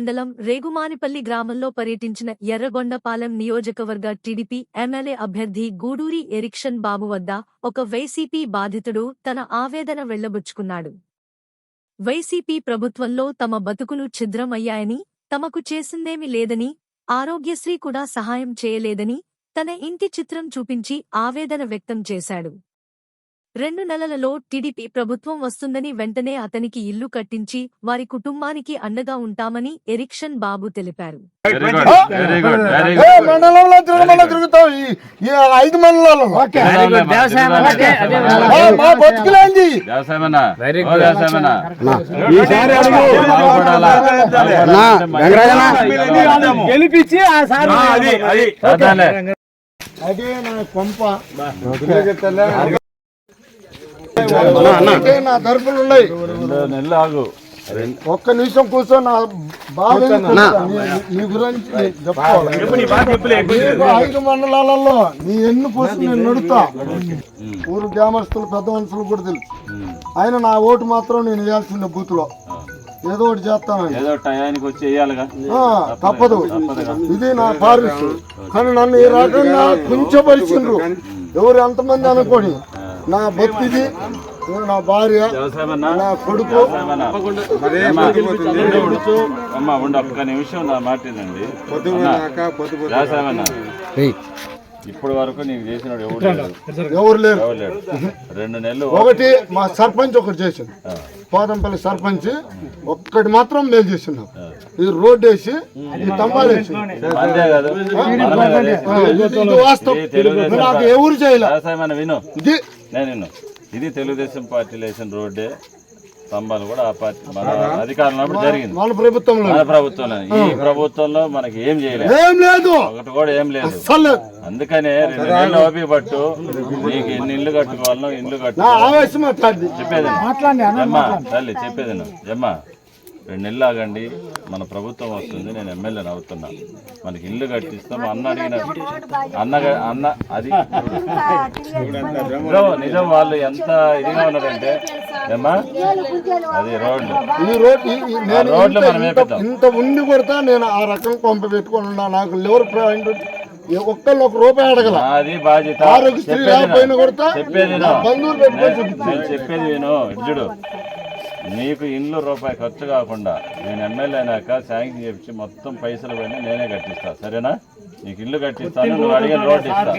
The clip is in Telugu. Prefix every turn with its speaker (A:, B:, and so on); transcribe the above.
A: మండలం రేగుమానిపల్లి గ్రామంలో పర్యటించిన ఎర్రగొండపాలెం నియోజకవర్గ టీడీపీ ఎమ్మెల్యే అభ్యర్థి గూడూరి ఎరిక్షన్ బాబు వద్ద ఒక వైసీపీ బాధితుడు తన ఆవేదన వెళ్ళబుచ్చుకున్నాడు. వైసీపీ ప్రభుత్వంలో తమ బతుకులు ఛిద్రమయ్యాయని తమకు చేసిందేమీ లేదని ఆరోగ్యశ్రీ కూడా సహాయం చేయలేదని తన ఇంటి చిత్రం చూపించి ఆవేదన వ్యక్తం చేశాడు. రెండు నెలలలో టీడీపీ ప్రభుత్వం వస్తుందని వెంటనే అతనికి ఇల్లు కట్టించి వారి కుటుంబానికి అండగా ఉంటామని ఎరిక్షన్ బాబు తెలిపారు.
B: గెలిపించి ఆ సార్
C: అదే నా కొంప. నా తరపులు ఉన్నాయి.
D: నెలలు ఆగు.
C: ఒక్క నిమిషం కూర్చో నా బాధ నీ- నీ గురించి ఐదు మండలాలలో నీ ఎన్ని పోసి నేను నడుతా ఊరు గ్రామస్తులు పెద్ద మనుషులు కూడా తెలుసు. ఆయన నా ఓటు మాత్రం నేను వేయాల్సిందే బూత్లో ఏదో ఒకటి ఆ, తప్పదు. ఇది నా పారిస్ కానీ నన్ను ఈ రకంగా కుంచపరిచిండ్రు. ఎవరు ఎంతమంది అనుకోని. నా బతిది నా భార్య నా కొడుకు
D: అమ్మా, అమ్మా ఉండు ఒక్క నిమిషం నా మాట వ్యవసాయమన్నా ఇప్పటి వరకు నీకు చేసిన ఎవరు
C: ఎవరు లేరు.
D: రెండు నెలలు
C: ఒకటి మా సర్పంచ్ ఒకటి చేసింది పోదంపల్లి సర్పంచ్ ఒక్కటి మాత్రం మేలు చేస్తున్నాం. ఇది రోడ్ వేసి ఇది ఇది వాస్తవం. నాకు ఎవరు చేయలే.
D: వ్యవసాయమన్నా విను.
C: ఇది
D: నేను విను. ఇది తెలుగుదేశం పార్టీలో వేసిన రోడ్డే. స్తంభాలు కూడా ఆ పార్టీ మన అధికారంలో జరిగింది.
C: మన ప్రభుత్వంలో
D: మన ప్రభుత్వంలో. ఈ ప్రభుత్వంలో మనకి ఏం చేయలేదు.
C: ఏం లేదు.
D: ఒకటి కూడా ఏం లేదు. అందుకనే రెండు నెలలు ఓపిక పట్టు. నీకు ఎన్ని ఇల్లు కట్టుకోవాలనో ఇల్లు
C: అట్లాంటిది.
D: చెప్పేది జమ్మా తల్లి చెప్పేది జమ్మా. రెండు నెలలు ఆగండి. మన ప్రభుత్వం వస్తుంది నేను ఎమ్మెల్యేని అవుతున్నా. మనకి ఇల్లు కట్టిస్తాం అన్న అడిగిన అన్న అన్న అది నిజం వాళ్ళు ఎంత ఇదిగా ఉన్నారంటే ఏమ్మా? అది రోడ్లు
C: ఈ రోడ్ ఈ- ఈ- నేను
D: రోడ్లు
C: ఇంత- ఉండి కొడతా నేను ఆ రకం కొంప పెట్టుకొని ఉన్నా. నాకు లివర్ పాయింట్ ఒక్కళ్ళు ఒక రూపాయి అడగల.
D: అది బాధ్యత.
C: ఆరోగ్యశ్రీ
D: చెప్పేది.
C: కొడతా
D: చెప్పేది
C: పెట్టుకొని
D: నేను-
C: చూపిస్తాను.
D: నీకు ఇల్లు రూపాయి ఖర్చు కాకుండా నేను ఎమ్మెల్యే అయినాక శాంక్షన్ చేపించి మొత్తం పైసలు పోయినా నేనే కట్టిస్తా. సరేనా? నీకు ఇల్లు కట్టిస్తాను నువ్వు అడిగిన రోడ్ ఇస్తా.